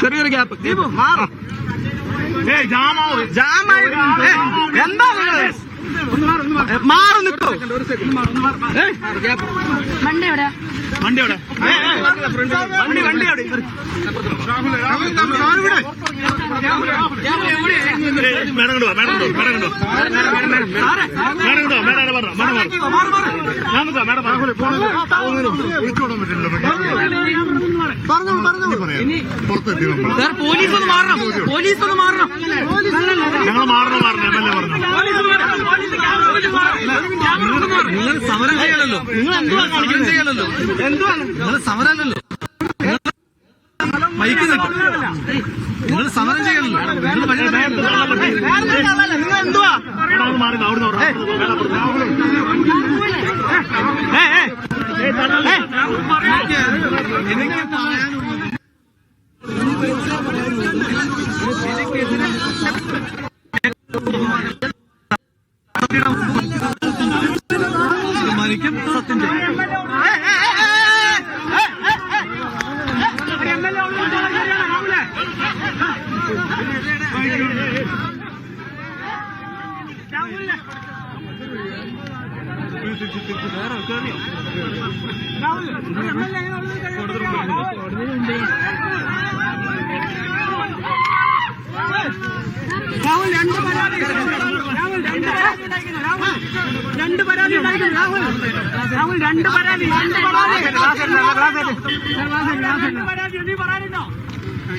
ചെറിയൊരു ഗ്യാപ്പ് എന്താ മാറി നിൽക്കോ. വണ്ടി എവിടെ? വണ്ടി എവിടെ? വണ്ടി വണ്ടി അവിടെ. മേഡം കണ്ടോ മേഡം കണ്ടോ മേഡം കണ്ടോ മേഡം കണ്ടോ മേഡം ആരാ പറഞ്ഞോ മേഡം പറഞ്ഞു ഞാൻ നിൽക്കാം മേഡം പറഞ്ഞു പറഞ്ഞു സാർ പോലീസ് ഒന്ന് മാറണം. പോലീസ് ഒന്ന് മാറണം. ഞങ്ങൾ മാറണം മാറണം എം എൽ എ പറഞ്ഞു. നിങ്ങൾ സമരം ചെയ്യണല്ലോ നിങ്ങൾ എന്തുവാ സമരം ചെയ്യണല്ലോ എന്തുവാ? നിങ്ങൾ സമരമല്ലല്ലോ മൈക്ക് കിട്ടും നിങ്ങൾ സമരം ചെയ്യണല്ലോ നിങ്ങൾ നിങ്ങൾ എന്തുവാ മാറി എനിക്ക് പറയാനുള്ളത് തീരുമാനിക്കും സത്യം ചെയ്യും രാഹുൽ രണ്ട് പരാതി രാഹുൽ രണ്ട് പരാതി ഉണ്ടായിരിക്കുന്നു. രാഹുൽ രണ്ട് പരാതി ഉണ്ടായിരിക്കുന്നു. രാഹുൽ രാഹുൽ രണ്ട് പരാതി രണ്ട് പരാതി രണ്ട് പരാതി നീ പറയാനുണ്ടോ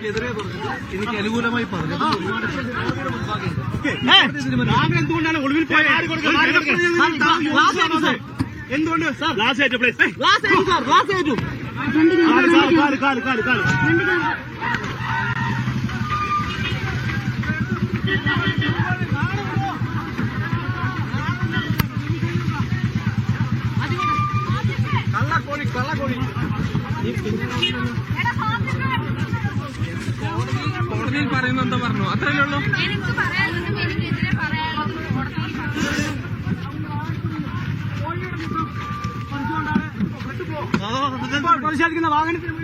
എനിക്കെതിരെ പറഞ്ഞു എനിക്ക് അനുകൂലമായി പറഞ്ഞു എന്തുകൊണ്ടാണ് ഒളിവിൽ പോയ എന്തുകൊണ്ട്? ഗ്ലാസ് ഏറ്റു പ്ലീസ്. ഗ്ലാസ് ചെയ്തു സാർ ഗ്ലാസ് ചെയ്തു കാൽ കാൽ കാൽ കാൽ. കോടതിയിൽ പറയുന്ന എന്താ പറഞ്ഞു? അത്രയല്ലേ ഉള്ളൂ? പ്രതിഷേധിക്കുന്ന വാഹനത്തിന്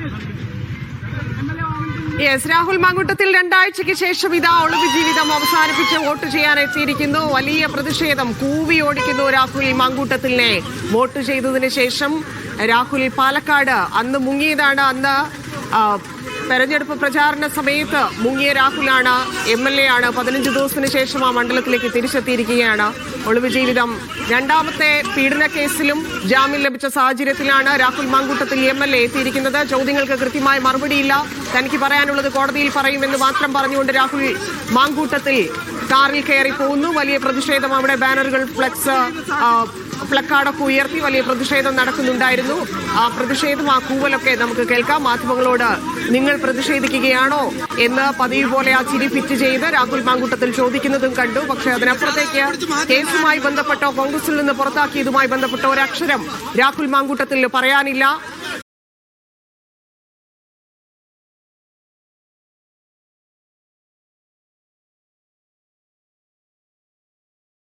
യെസ് രാഹുൽ മാങ്കുട്ടത്തിൽ രണ്ടാഴ്ചയ്ക്ക് ശേഷം ഇതാ ഒളിവ് ജീവിതം അവസാനിപ്പിച്ച് വോട്ട് ചെയ്യാൻ എത്തിയിരിക്കുന്നു. വലിയ പ്രതിഷേധം. കൂവി ഓടിക്കുന്നു രാഹുൽ മാങ്കൂട്ടത്തിലിനെ വോട്ട് ചെയ്തതിന് ശേഷം രാഹുൽ പാലക്കാട് അന്ന് മുങ്ങിയതാണ്. അന്ന് തെരഞ്ഞെടുപ്പ് പ്രചാരണ സമയത്ത് മുങ്ങിയ രാഹുലാണ് എം എൽ എ ആണ്. പതിനഞ്ച് ദിവസത്തിന് ശേഷം ആ മണ്ഡലത്തിലേക്ക് തിരിച്ചെത്തിയിരിക്കുകയാണ്. ഒളിവ് ജീവിതം രണ്ടാമത്തെ പീഡന കേസിലും ജാമ്യം ലഭിച്ച സാഹചര്യത്തിലാണ് Rahul Mamkootathil M L A എത്തിയിരിക്കുന്നത്. ചോദ്യങ്ങൾക്ക് കൃത്യമായ മറുപടിയില്ല. തനിക്ക് പറയാനുള്ളത് കോടതിയിൽ പറയുമെന്ന് മാത്രം പറഞ്ഞുകൊണ്ട് രാഹുൽ മാങ്കൂട്ടത്തിൽ കാറിൽ കയറി പോകുന്നു വലിയ പ്രതിഷേധം അവിടെ ബാനറുകൾ ഫ്ലക്സ് ആ, പ്ലക്കാർഡൊക്കെ ഉയർത്തി വലിയ പ്രതിഷേധം നടക്കുന്നുണ്ടായിരുന്നു. ആ പ്രതിഷേധം ആ കൂവലൊക്കെ നമുക്ക് കേൾക്കാം. മാധ്യമങ്ങളോട് നിങ്ങൾ പ്രതിഷേധിക്കുകയാണോ എന്ന് പതിവ് പോലെ ആ ചിരി ഫിറ്റ് ചെയ്ത് രാഹുൽ മാങ്കൂട്ടത്തിൽ ചോദിക്കുന്നതും കണ്ടു. പക്ഷെ അതിനപ്പുറത്തേക്ക് കേസുമായി ബന്ധപ്പെട്ടോ കോൺഗ്രസിൽ നിന്ന് പുറത്താക്കിയതുമായി ബന്ധപ്പെട്ട ഒരക്ഷരം രാഹുൽ മാങ്കൂട്ടത്തിൽ പറയാനില്ല.